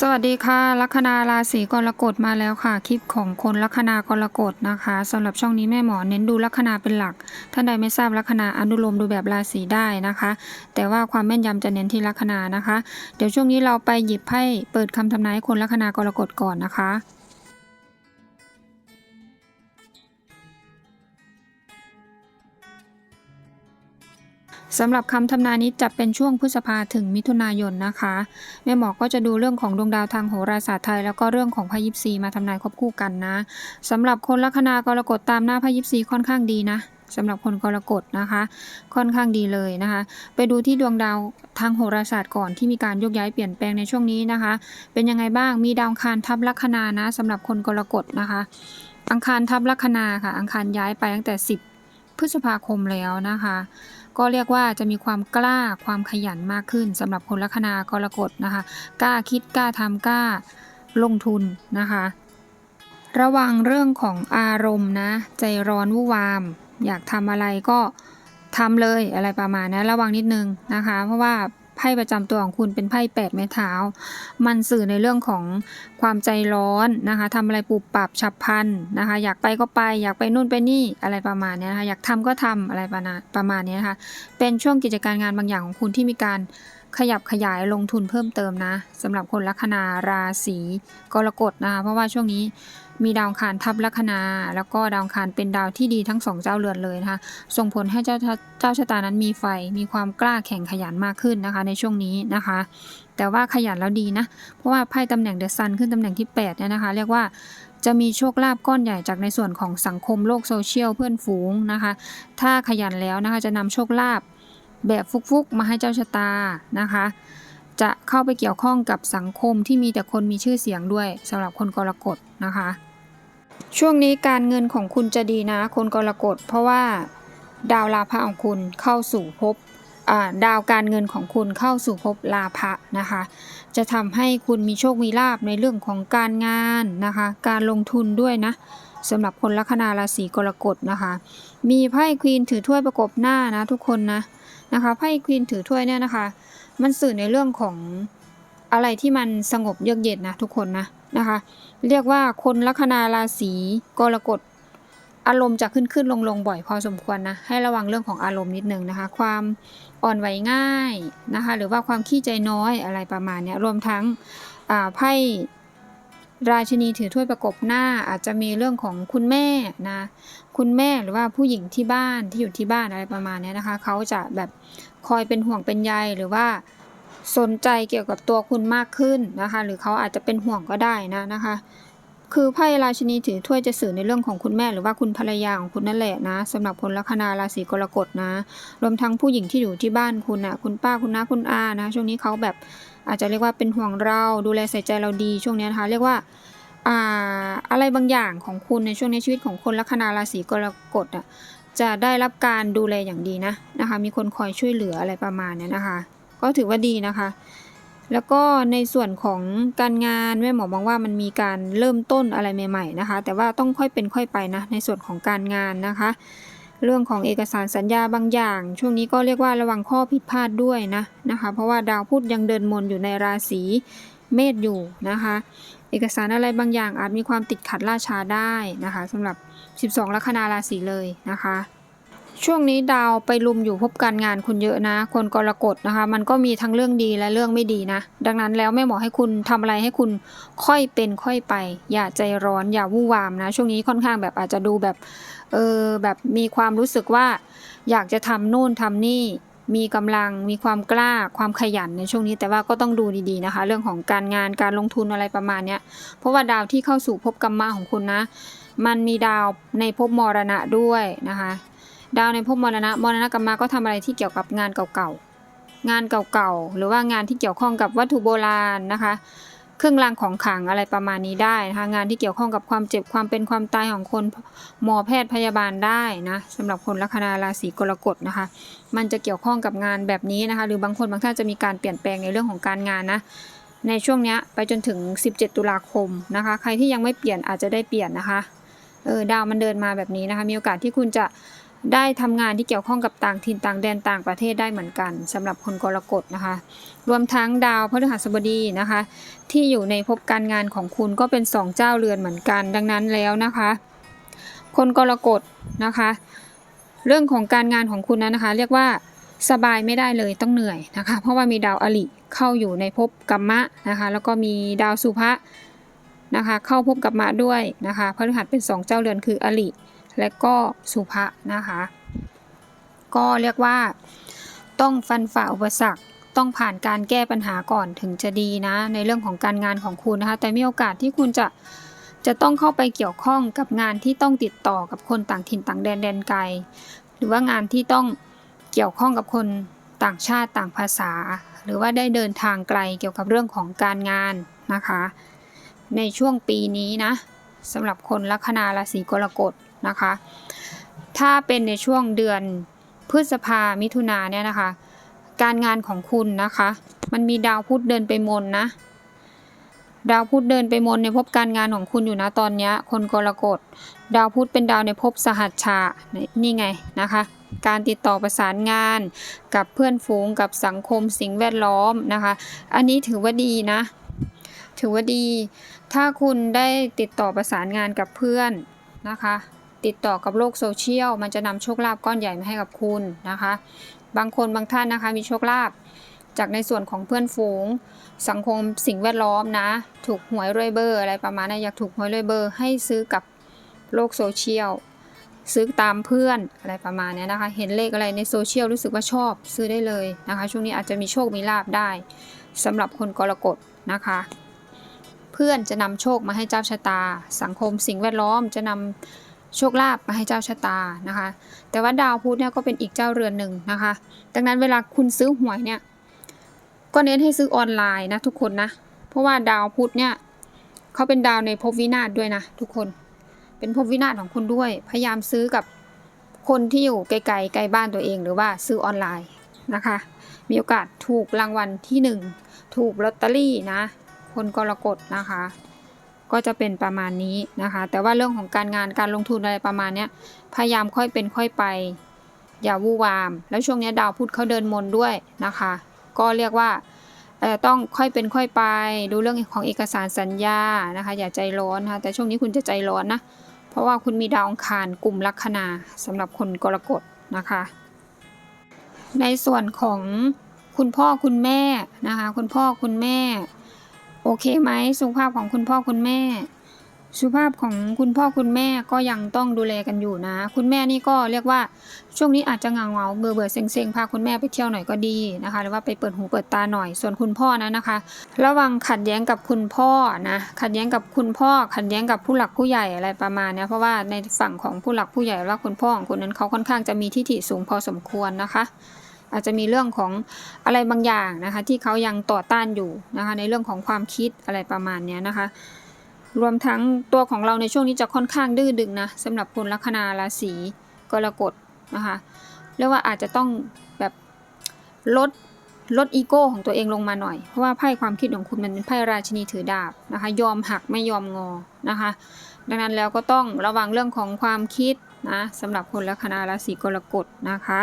สวัสดีค่ะลัคนาราศีกรกฎมาแล้วค่ะ คลิปของคนลัคนากรกฎนะคะสำหรับช่องนี้แม่หมอเน้นดูลัคนาเป็นหลัก ท่านใดไม่ทราบลัคนาอนุโลมดูแบบราศีได้นะคะ แต่ว่าความแม่นยำจะเน้นที่ลัคนานะคะ เดี๋ยวช่วงนี้เราไปหยิบไพ่เปิดคำทำนายคนลัคนากรกฎก่อนนะคะ สำหรับคำทำนายนี้จะเป็นช่วงพฤษภาถึงมิถุนายนนะคะแม่หมอก็จะดูเรื่องของดวงดาวทางโหราศาสตร์ไทย แล้วก็เรื่องของพายิปซีมาทำนายควบคู่กันนะสำหรับคนลัคนากรกฎตามหน้าพายิปซีค่อนข้างดีนะสำหรับคนกรกฎนะคะ ค่อนข้างดีเลยนะคะ ไปดูที่ดวงดาวทางโหราศาสตร์ก่อนที่มีการโยกย้ายเปลี่ยนแปลงในช่วงนี้นะคะ เป็นยังไงบ้างมีดาวอังคารทับลัคนานะสำหรับคนกรกฎนะคะ อังคารทับลัคนาค่ะ อังคารย้ายไปตั้งแต่ 10 ฤษภาคมแล้วนะคะ ก็เรียกว่าจะมีความกล้าความขยันมากขึ้นสำหรับคนลัคนากรกฎนะคะ กล้าคิดกล้าทำกล้าลงทุนนะคะ ระวังเรื่องของอารมณ์นะ ใจร้อนวุ่วาม อยากทำอะไรก็ทำเลยอะไรประมาณนี้ระวังนิดนึงนะคะ เพราะว่า ไพ่ประจำตัวของคุณเป็นไพ่แปดไม้เท้า มันสื่อในเรื่องของความใจร้อนนะคะทำอะไรปุบปรับฉับพลันนะคะ อยากไปก็ไป อยากไปนู่นไปนี่อะไรประมาณนี้นะคะอยากทำก็ทำอะไรประมาณประมาณนี้นะคะเป็นช่วงกิจการงานบางอย่างของคุณที่มีการขยับขยายลงทุนเพิ่มเติมนะสำหรับคนลัคนาราศีกรกฎนะคะเพราะว่าช่วงนี้มีดาวคารทับลัคนา แล้วก็ดาวคารเป็นดาวที่ดีทั้งสองเจ้าเรือนเลยนะคะ ส่งผลให้เจ้าเจ้าชะตานั้นมีไฟ มีความกล้าแข่งขยันมากขึ้นนะคะ ในช่วงนี้นะคะ แต่ว่าขยันแล้วดีนะ เพราะว่าไพ่ตำแหน่งเดอะซันขึ้นตำแหน่งที่8เนี่ยนะคะ เรียกว่าจะมีโชคลาภก้อนใหญ่จากในส่วนของสังคมโลกโซเชียลเพื่อนฝูงนะคะ ถ้าขยันแล้วนะคะจะนำโชคลาภแบบฟุกๆมาให้เจ้าชะตานะคะ จะเข้าไปเกี่ยวข้องกับสังคมที่มีแต่คนมีชื่อเสียงด้วยสำหรับคนกรกฎนะคะ ช่วงนี้การเงินของคุณจะดีนะ คนกรกฎเพราะว่า ดาวลาภะของคุณเข้าสู่ภพดาวการเงินของคุณเข้าสู่ภพลาภะนะคะ จะทำให้คุณมีโชคมีลาภในเรื่องของการงานนะคะ การลงทุนด้วยนะสำหรับคนลัคนาราศีกรกฎนะคะ มีไพ่ควีนถือถ้วยประกบหน้านะทุกคนนะนะคะไพ่ควีนถือถ้วยเนี่ยนะคะ มันสื่อในเรื่องของอะไรที่มันสงบเยือกเย็นนะทุกคนนะนะคะ เรียกว่าคนลัคนาราศีกรกฎอารมณ์จะขึ้นขึ้นลงลงบ่อยพอสมควรนะให้ระวังเรื่องของอารมณ์นิดนึงนะคะ ความอ่อนไหวง่ายนะคะ หรือว่าความขี้ใจน้อยอะไรประมาณนี้รวมทั้งไพ่ราชินีถือถ้วยประกบหน้าอาจจะมีเรื่องของคุณแม่นะคุณแม่หรือว่าผู้หญิงที่บ้านที่อยู่ที่บ้านอะไรประมาณนี้นะคะ เขาจะแบบ คอยเป็นห่วงเป็นใยหรือว่าสนใจเกี่ยวกับตัวคุณมากขึ้นนะคะ หรือเขาอาจจะเป็นห่วงก็ได้นะนะคะ คือไพ่ราชินีถือถ้วยจะสื่อในเรื่องของคุณแม่หรือว่าคุณภรรยาของคุณนั่นแหละนะสำหรับคนลัคนาราศีกรกฎนะ รวมทั้งผู้หญิงที่อยู่ที่บ้านคุณนะคุณป้าคุณน้าคุณอานะ ช่วงนี้เขาแบบอาจจะเรียกว่าเป็นห่วงเราดูแลใส่ใจเราดีช่วงนี้นะคะ เรียกว่าอ่าอะไรบางอย่างของคุณในช่วงในชีวิตของคนลัคนาราศีกรกฎอะ จะได้รับการดูแลอย่างดีนะนะคะ มีคนคอยช่วยเหลืออะไรประมาณนี้นะคะ ก็ถือว่าดีนะคะ แล้วก็ในส่วนของการงานแม่หมอมองว่ามันมีการเริ่มต้นอะไรใหม่ๆนะคะ แต่ว่าต้องค่อยเป็นค่อยไปนะในส่วนของการงานนะคะ เรื่องของเอกสารสัญญาบางอย่าง ช่วงนี้ก็เรียกว่าระวังข้อผิดพลาดด้วยนะนะคะ เพราะว่าดาวพุธยังเดินมนอยู่ในราศีเมษอยู่นะคะ เอกสารอะไรบางอย่างอาจมีความติดขัดล่าช้าได้นะคะสำหรับ 12 ลัคนาราศีเลยนะคะ ช่วงนี้ดาวไปลุมอยู่พบการงานคุณเยอะนะ คนกรกฎนะคะ มันก็มีทั้งเรื่องดีและเรื่องไม่ดีนะ ดังนั้นแล้วแม่หมอให้คุณทำอะไรให้คุณค่อยเป็นค่อยไป อย่าใจร้อนอย่าวู่วามนะ ช่วงนี้ค่อนข้างแบบอาจจะดูแบบเออแบบมีความรู้สึกว่า อยากจะทำนู่นทำนี่มีกำลังมีความกล้าความขยันในช่วงนี้แต่ว่าก็ต้องดูดีๆนะคะ เรื่องของการงานการลงทุนอะไรประมาณเนี้ยเพราะว่าดาวที่เข้าสู่ภพกรรมะของคุณนะ มันมีดาวในภพมรณะด้วยนะคะ ดาวในภพมรณะมรณะกรรมะก็ทำอะไรที่เกี่ยวกับงานเก่าๆงานเก่าๆหรือว่างานที่เกี่ยวข้องกับวัตถุโบราณนะคะ เครื่องรางของขลังอะไรประมาณนี้ได้นะคะงานที่เกี่ยวข้องกับความเจ็บความเป็นความตายของคนหมอแพทย์พยาบาลได้นะสำหรับคนลัคนาราศีกรกฎนะคะ มันจะเกี่ยวข้องกับงานแบบนี้นะคะ หรือบางคนบางท่านจะมีการเปลี่ยนแปลงในเรื่องของการงานนะในช่วงนี้ไปจนถึง 17 ตุลาคมนะคะ ใครที่ยังไม่เปลี่ยนอาจจะได้เปลี่ยนนะคะ เออดาวมันเดินมาแบบนี้นะคะ มีโอกาสที่คุณจะได้ทำงานที่เกี่ยวข้องกับต่างถิ่นต่างแดนต่างประเทศได้เหมือนกันสำหรับคนกรกฎนะคะ รวมทั้งดาวพฤหัสบดีนะคะ ที่อยู่ในภพการงานของคุณก็เป็นสองเจ้าเรือนเหมือนกัน ดังนั้นแล้วนะคะ คนกรกฎนะคะ เรื่องของการงานของคุณนั้นนะคะ เรียกว่าสบายไม่ได้เลยต้องเหนื่อยนะคะ เพราะว่ามีดาวอลิเข้าอยู่ในภพกัมมะนะคะ แล้วก็มีดาวสุภะ นะคะ เข้าภพกัมมะด้วยนะคะพฤหัสเป็นสองเจ้าเรือนคืออลิและก็สุภะนะคะ ก็เรียกว่าต้องฟันฝ่าอุปสรรคต้องผ่านการแก้ปัญหาก่อนถึงจะดีนะ ในเรื่องของการงานของคุณนะคะ แต่มีโอกาสที่คุณจะจะต้องเข้าไปเกี่ยวข้องกับงานที่ต้องติดต่อกับคนต่างถิ่นต่างแดนแดนไกล หรือว่างานที่ต้องเกี่ยวข้องกับคนต่างชาติต่างภาษา หรือว่าได้เดินทางไกลเกี่ยวกับเรื่องของการงานนะคะ ในช่วงปีนี้นะสำหรับคนลัคนาราศีกรกฎนะคะ ถ้าเป็นในช่วงเดือนพฤษภามิถุนาเนี่ยนะคะ การงานของคุณนะคะ มันมีดาวพุธเดินไปมนนะ ดาวพุธเดินไปมนในภพการงานของคุณอยู่นะตอนนี้คนกรกฎ ดาวพุธเป็นดาวในภพสหัชชา นี่ไงนะคะ การติดต่อประสานงานกับเพื่อนฝูงกับสังคมสิ่งแวดล้อมนะคะ อันนี้ถือว่าดีนะ ถือว่าดี ถ้าคุณได้ติดต่อประสานงานกับเพื่อนนะคะ ติดต่อกับโลกโซเชียล มันจะนำโชคลาภก้อนใหญ่มาให้กับคุณนะคะ บางคนบางท่านนะคะมีโชคลาภจากในส่วนของเพื่อนฝูง สังคมสิ่งแวดล้อมนะ ถูกหวยรวยเบอร์อะไรประมาณนั้นอยากถูกหวยรวยเบอร์ ให้ซื้อกับโลกโซเชียลซื้อตามเพื่อนอะไรประมาณนี้นะคะ เห็นเลขอะไรในโซเชียลรู้สึกว่าชอบซื้อได้เลยนะคะ ช่วงนี้อาจจะมีโชคมีลาบได้สำหรับคนกรกฎนะคะ เพื่อนจะนำโชคมาให้เจ้าชะตา สังคมสิ่งแวดล้อมจะนำโชคลาภมาให้เจ้าชะตานะคะ แต่ว่าดาวพุธเนี่ยก็เป็นอีกเจ้าเรือนหนึ่งนะคะ ดังนั้นเวลาคุณซื้อหวยเนี่ยก็เน้นให้ซื้อออนไลน์นะทุกคนนะ เพราะว่าดาวพุธเนี่ยเขาเป็นดาวในภพวินาศด้วยนะทุกคน เป็นภพวินาศของคุณด้วย พยายามซื้อกับคนที่อยู่ไกลๆไกลบ้านตัวเองหรือว่าซื้อออนไลน์นะคะ มีโอกาสถูกรางวัลที่หนึ่งถูกลอตเตอรี่นะ คนกรกฎนะคะ ก็จะเป็นประมาณนี้นะคะ แต่ว่าเรื่องของการงานการลงทุนอะไรประมาณนี้พยายามค่อยเป็นค่อยไป อย่าวู่วาม แล้วช่วงนี้ดาวพุธเขาเดินมนด้วยนะคะ ก็เรียกว่าต้องค่อยเป็นค่อยไป ดูเรื่องของเอกสารสัญญานะคะ อย่าใจร้อนนะคะแต่ช่วงนี้คุณจะใจร้อนนะเพราะว่าคุณมีดาวอังคารกลุ่มลัคนาสำหรับคนกรกฎนะคะ ในส่วนของคุณพ่อคุณแม่นะคะ คุณพ่อคุณแม่ โอเคไหมสุขภาพของคุณพ่อคุณแม่ สุขภาพของคุณพ่อคุณแม่ก็ยังต้องดูแลกันอยู่นะ คุณแม่นี่ก็เรียกว่าช่วงนี้อาจจะเงาเงาเบื่อเบื่อเซ็งเซ็งๆพาคุณแม่ไปเที่ยวหน่อยก็ดีนะคะ หรือว่าไปเปิดหูเปิดตาหน่อย ส่วนคุณพ่อนะนะคะ ระวังขัดแย้งกับคุณพ่อนะ ขัดแย้งกับคุณพ่อ ขัดแย้งกับผู้หลักผู้ใหญ่อะไรประมาณนี้เพราะว่าในฝั่งของผู้หลักผู้ใหญ่ว่าคุณพ่อของคุณนั้นเขาค่อนข้างจะมีทิฐิสูงพอสมควรนะคะ อาจจะมีเรื่องของอะไรบางอย่างนะคะ ที่เขายังต่อต้านอยู่นะคะ ในเรื่องของความคิดอะไรประมาณนี้นะคะ รวมทั้งตัวของเราในช่วงนี้จะค่อนข้างดื้อดึงนะสำหรับคนลัคนาราศีกรกฎนะคะเรียกว่าอาจจะต้องแบบลดลดอีโก้ของตัวเองลงมาหน่อย เพราะว่าไพ่ความคิดของคุณมันเป็นไพ่ราชินีถือดาบนะคะ ยอมหักไม่ยอมงอนะคะ ดังนั้นแล้วก็ต้องระวังเรื่องของความคิดนะสำหรับคนลัคนาราศีกรกฎนะคะ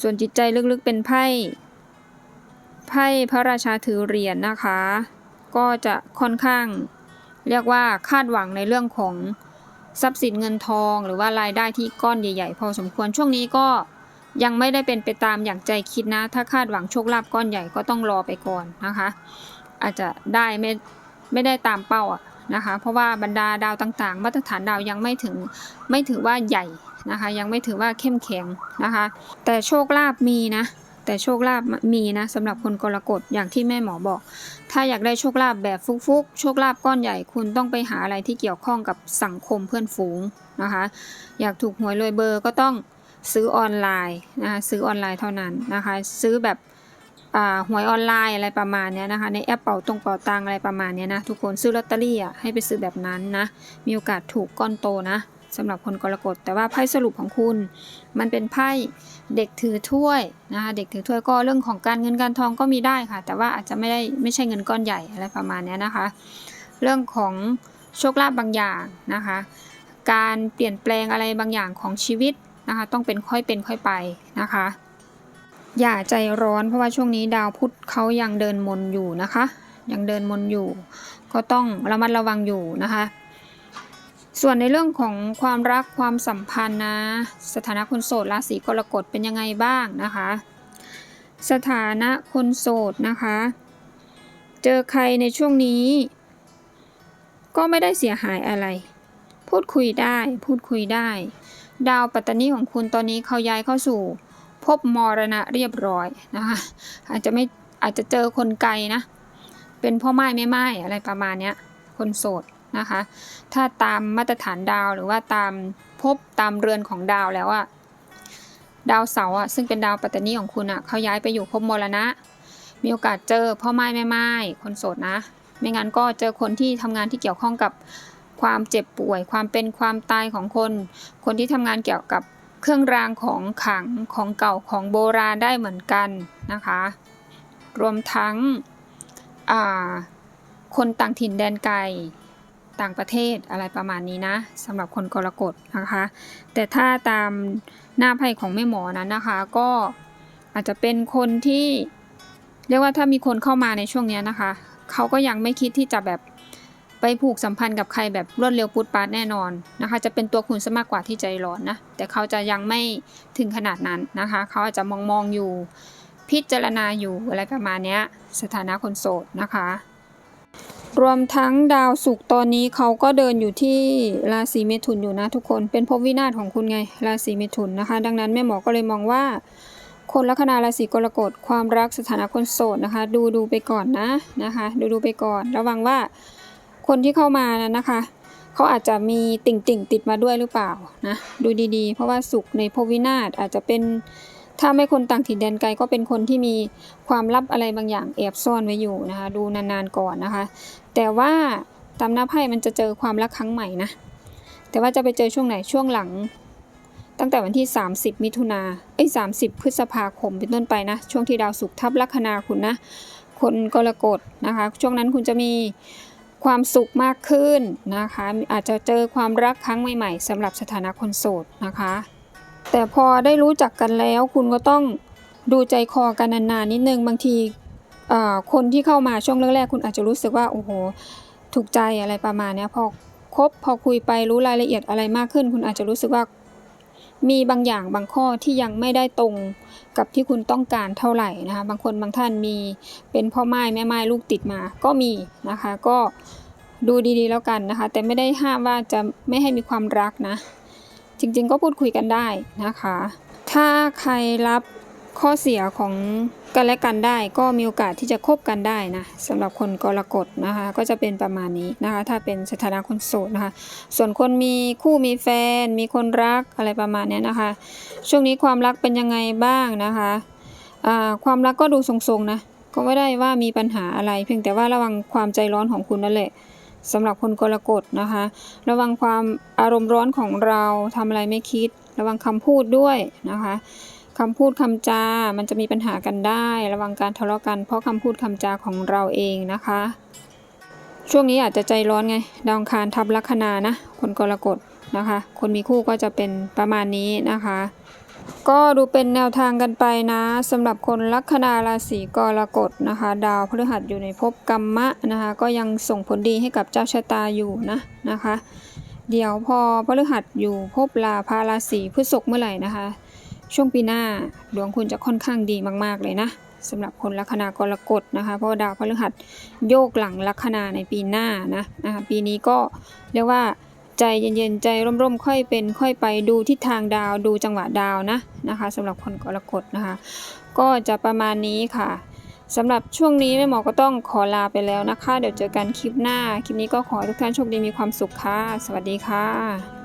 ส่วนจิตใจลึกๆเป็นไพ่ ไพ่พระราชาถือเหรียญนะคะ ก็จะค่อนข้าง เรียกว่าคาดหวังในเรื่องของทรัพย์สินเงินทองหรือว่ารายได้ที่ก้อนใหญ่ ๆ พอสมควรช่วงนี้ก็ยังไม่ได้เป็นไปตามอย่างใจคิดนะ ถ้าคาดหวังโชคลาภก้อนใหญ่ก็ต้องรอไปก่อนนะคะ อาจจะได้ไม่ไม่ได้ตามเป้าอะนะคะ เพราะว่าบรรดาดาวต่างๆ มาตรฐานดาวยังไม่ถึงไม่ถือว่าใหญ่ นะคะ ยังไม่ถือว่าเข้มแข็งนะคะ แต่โชคลาภมีนะแต่โชคลาภมีนะสำหรับคนกรกฎอย่างที่แม่หมอบอก ถ้าอยากได้โชคลาภแบบฟุกๆ โชคลาภก้อนใหญ่คุณต้องไปหาอะไรที่เกี่ยวข้องกับสังคมเพื่อนฝูงนะคะ อยากถูกหวยรวยเบอร์ก็ต้องซื้อออนไลน์นะคะซื้อออนไลน์เท่านั้นนะคะ ซื้อแบบหวยออนไลน์อะไรประมาณนี้นะคะ ในแอปเป่าตรงเป่าตังอะไรประมาณนี้นะทุกคนซื้อลอตเตอรี่อะให้ไปซื้อแบบนั้นนะมีโอกาสถูกก้อนโตนะ สำหรับคนกรกฎแต่ว่าไพ่สรุปของคุณ มันเป็นไพ่เด็กถือถ้วยนะคะเด็กถือถ้วยก็เรื่องของการเงินการทองก็มีได้ค่ะ แต่ว่าอาจจะไม่ได้ไม่ใช่เงินก้อนใหญ่อะไรประมาณนี้นะคะ เรื่องของโชคลาภบางอย่างนะคะ การเปลี่ยนแปลงอะไรบางอย่างของชีวิตนะคะต้องเป็นค่อยเป็นค่อยไปนะคะ อย่าใจร้อนเพราะว่าช่วงนี้ดาวพุธเขายังเดินมนอยู่นะคะ ยังเดินมนอยู่ ก็ต้องระมัดระวังอยู่นะคะ ส่วนในเรื่องของความรักความสัมพันธ์นะ สถานะคนโสดราศีกรกฎเป็นยังไงบ้างนะคะ สถานะคนโสดนะคะ เจอใครในช่วงนี้ ก็ไม่ได้เสียหายอะไร พูดคุยได้พูดคุยได้ ดาวปัตตานีของคุณตอนนี้เขาย้ายเข้าสู่ภพมรณะเรียบร้อยนะคะอาจจะไม่อาจจะเจอคนไกลนะ เป็นพ่อไม้แม่ไม้อะไรประมาณเนี้ยคนโสด นะคะ ถ้าตามมาตรฐานดาวหรือว่าตามภพตามเรือนของดาวแล้วอะดาวเสาร์อะซึ่งเป็นดาวปัตตานีของคุณอะเขาย้ายไปอยู่ภพมรณะ มีโอกาสเจอพ่อไม้แม่ไม้คนโสดนะ ไม่งั้นก็เจอคนที่ทำงานที่เกี่ยวข้องกับความเจ็บป่วย ความเป็นความตายของคน คนที่ทำงานเกี่ยวกับเครื่องรางของขังของเก่าของโบราณได้เหมือนกันนะคะ รวมทั้งคนต่างถิ่นแดนไกล ต่างประเทศอะไรประมาณนี้นะสำหรับคนกรกฎนะคะ แต่ถ้าตามหน้าไพ่ของแม่หมอนั้นนะคะ ก็อาจจะเป็นคนที่เรียกว่าถ้ามีคนเข้ามาในช่วงนี้นะคะ เขาก็ยังไม่คิดที่จะแบบไปผูกสัมพันธ์กับใครแบบรวดเร็วปุ๊ดปาดแน่นอนนะคะ จะเป็นตัวคุณซะมากกว่าที่ใจร้อนนะ แต่เขาจะยังไม่ถึงขนาดนั้นนะคะ เขาอาจจะมองมองอยู่ พิจารณาอยู่อะไรประมาณนี้สถานะคนโสดนะคะ รวมทั้งดาวศุกร์ตอนนี้เขาก็เดินอยู่ที่ราศีเมถุนอยู่นะทุกคน เป็นภพวินาศของคุณไง ราศีเมถุนนะคะ ดังนั้นแม่หมอก็เลยมองว่า คนลัคนาราศีกรกฎความรักสถานะคนโสดนะคะ ดูดูไปก่อนนะนะคะ ดูดูไปก่อน ระวังว่าคนที่เข้ามานะนะคะเขาอาจจะมีติ่งติ่งติดมาด้วยหรือเปล่านะดูดีๆ เพราะว่าสุขในภพวินาศอาจจะเป็น ถ้าไม่คนต่างถิ่นแดนไกลก็เป็นคนที่มีความลับอะไรบางอย่างแอบซ่อนไว้อยู่นะคะ ดูนานๆก่อนนะคะ แต่ว่าตามหน้าไพ่มันจะเจอความรักครั้งใหม่นะ แต่ว่าจะไปเจอช่วงไหนช่วงหลัง ตั้งแต่วันที่ 30 มิถุนาเอ้30 พฤษภาคมเป็นต้นไปนะ ช่วงที่ดาวศุกร์ทับลัคนาคุณนะ คนกรกฎนะคะ ช่วงนั้นคุณจะมีความสุขมากขึ้นนะคะ อาจจะเจอความรักครั้งใหม่ ๆสำหรับสถานะคนโสดนะคะ แต่พอได้รู้จักกันแล้ว คุณก็ต้องดูใจคอกันนานๆนิดนึงบางทีคนที่เข้ามาช่วงแรกๆคุณอาจจะรู้สึกว่าโอ้โหถูกใจอะไรประมาณนี้พอคบพอคุยไปรู้รายละเอียดอะไรมากขึ้น คุณอาจจะรู้สึกว่ามีบางอย่างบางข้อที่ยังไม่ได้ตรงกับที่คุณต้องการเท่าไหร่นะคะบางคนบางท่านมีเป็นพ่อไม้แม่ไม้ลูกติดมาก็มีนะคะ ก็ดูดีๆแล้วกันนะคะ แต่ไม่ได้ห้ามว่าจะไม่ให้มีความรักนะ จริง ๆ ก็พูดคุยกันได้นะคะ ถ้าใครรับข้อเสียของกันและกันได้ก็มีโอกาสที่จะคบกันได้นะสำหรับคนกรกฎนะคะ ก็จะเป็นประมาณนี้นะคะ ถ้าเป็นสถานะคนโสดนะคะ ส่วนคนมีคู่มีแฟน มีคนรักอะไรประมาณนี้นะคะ ช่วงนี้ความรักเป็นยังไงบ้างนะคะความรักก็ดูทรงๆนะก็ไม่ได้ว่ามีปัญหาอะไร เพียงแต่ว่าระวังความใจร้อนของคุณนั่นแหละ สำหรับคนกรกฎนะคะ ระวังความอารมณ์ร้อนของเราทำอะไรไม่คิด ระวังคำพูดด้วยนะคะคำพูดคำจา มันจะมีปัญหากันได้ ระวังการทะเลาะกัน เพราะคำพูดคำจาของเราเองนะคะ ช่วงนี้อาจจะใจร้อนไง ดาวอังคารทับลัคนานะ คนกรกฎนะคะ คนมีคู่ก็จะเป็นประมาณนี้นะคะ ก็ดูเป็นแนวทางกันไปนะสำหรับคนลัคนาราศีกรกฎนะคะ ดาวพฤหัสอยู่ในภพกัมมะนะคะ ก็ยังส่งผลดีให้กับเจ้าชะตาอยู่นะนะคะ เดี๋ยวพอพฤหัสอยู่ภพลาภาราศีพฤษภเมื่อไหร่นะคะ ช่วงปีหน้าดวงคุณจะค่อนข้างดีมาก ๆ เลยนะสำหรับคนลัคนากรกฎนะคะ เพราะดาวพฤหัสโยกหลังลัคนาในปีหน้านะนะคะปีนี้ก็เรียกว่า ใจเย็นๆใจร่มๆค่อยเป็นค่อยไปดูทิศทางดาวดูจังหวะดาวนะนะคะสำหรับคนกรกฎนะคะ ก็จะประมาณนี้ค่ะสำหรับช่วงนี้แม่หมอก็ต้องขอลาไปแล้วนะคะ เดี๋ยวเจอกันคลิปหน้า คลิปนี้ก็ขอทุกท่านโชคดีมีความสุขค่ะ สวัสดีค่ะ